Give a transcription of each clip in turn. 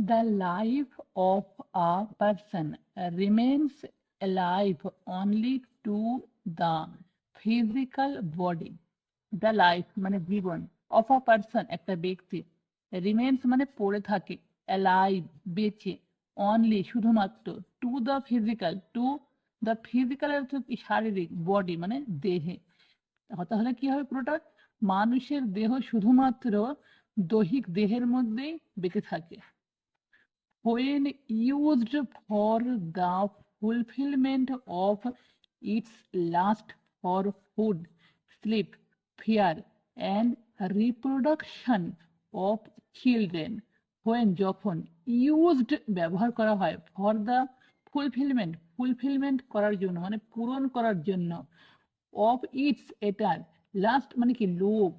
The life of a person remains alive only to the physical body. The life মানে জীবন of a person একটা ব্যক্তি remains মানে পড়ে থাকে alive বেঁচে only শুধুমাত্র to the physical to the physical অর্থ কি শারীরিক body মানে দেহে তাহলে কি হবে পুরোটা মানুষের দেহ শুধুমাত্র দৈহিক দেহের মধ্যেই বেঁচে থাকে when used for the fulfillment of its lust for food, sleep, fear, and reproduction of children. when যখন used ব্যবহার করা হয় for the fulfillment fulfillment করার জন্য মানে পূরণ করার জন্য of its এটার লাস্ট মানে কি লোভ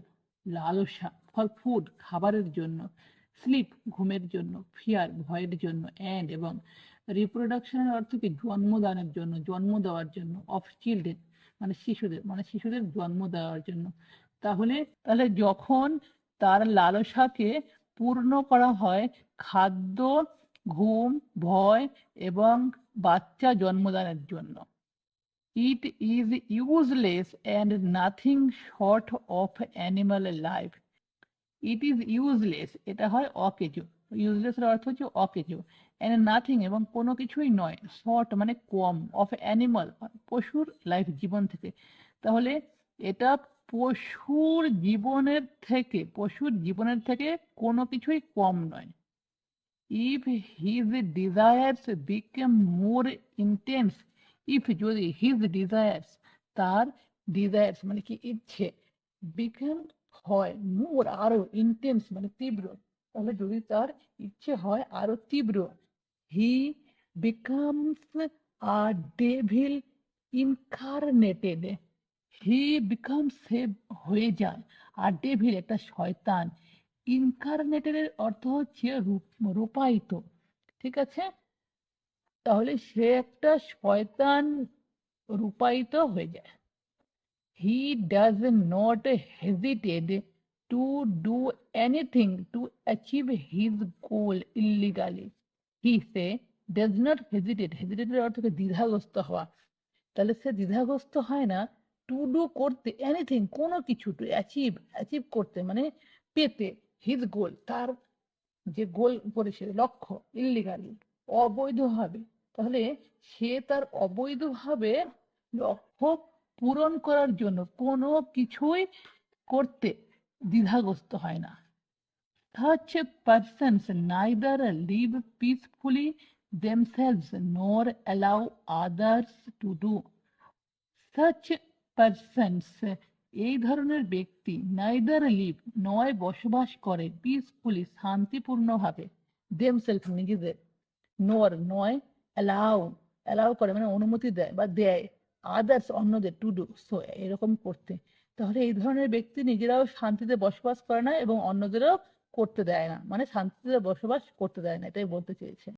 লালসা ফর ফুড খাবারের জন্য স্লিপ ঘুমের জন্য ফিয়ার ভয়ের জন্য অ্যান্ড এবং রিপ্রোডাকশনের অর্থ কি জন্মদানের জন্য, জন্ম দেওয়ার জন্য অফ চিলড্রেন মানে শিশুদের মানে শিশুদের জন্ম দেওয়ার জন্য। তাহলে তাহলে যখন তার লালসাকে পূর্ণ করা হয়, খাদ্য, ঘুম, ভয় এবং বাচ্চা জন্মদানের জন্য। It is useless and nothing short of animal life it is useless এটা হয় অকেজো। ইউজলেস এর অর্থ হচ্ছে অকেজো। অ্যান্ড নাথিং এবং কোনো কিছুই নয়। শর্ট মানে কম। অফ অ্যানিমাল পশুর লাইফ জীবন থেকে। তাহলে এটা পশুর জীবনের থেকে, পশুর জীবনের থেকে কোনো কিছুই কম নয়। If his desires became more intense if যদি হিজ ডিজায়ার্স তার ডিজায়ার্স মানে কি ইচ্ছে বিকেম হয়। মোর আরও ইন্টেন্স মানে তীব্র। তাহলে যদি তার ইচ্ছে হয় আরও তীব্র। He becomes a devil incarnated he becomes সে হয়ে যায়। আর ডেভিল একটা শয়তান। ইনকারনেটেড এর অর্থ হচ্ছে রূপায়িত। ঠিক আছে? তাহলে সে একটা শয়তান রূপায়িত হয়ে যায়। He does not hesitated to do anything to achieve his goal illegally he say does not hesitated হেজিটেটের অর্থ দ্বিধাগ্রস্ত হওয়া। তাহলে সে দ্বিধাগ্রস্ত হয় না টু ডু করতে এনিথিং কোনো কিছু টু অ্যাচিভ অ্যাচিভ করতে মানে পেতে হিজ গোল তার যে গোল করেছে লক্ষ্য ইলিগালি অবৈধভাবে। তাহলে সে তার অবৈধভাবে লক্ষ্য পূরণ করার জন্য কোনো কিছুই করতে দ্বিধাগ্রস্ত হয় না। such persons neither live peacefully themselves nor allow others to do such persons, এই ধরনের ব্যক্তি নাইদার লিভ নয়, বসবাস করে পিসফুলি শান্তিপূর্ণভাবে দেমসেলফ নিজেদের। নোর নয় অ্যালাউ অ্যালাউ করে মানে অনুমতি দেয় বা দেয়। আদার্স অন্যদের টু ডু সো এরকম করতে। তাহলে এই ধরনের ব্যক্তি নিজেরাও শান্তিতে বসবাস করে না এবং অন্যদেরও করতে দেয় না। মানে শান্তিতে বসবাস করতে দেয় না, এটাই বলতে চেয়েছে।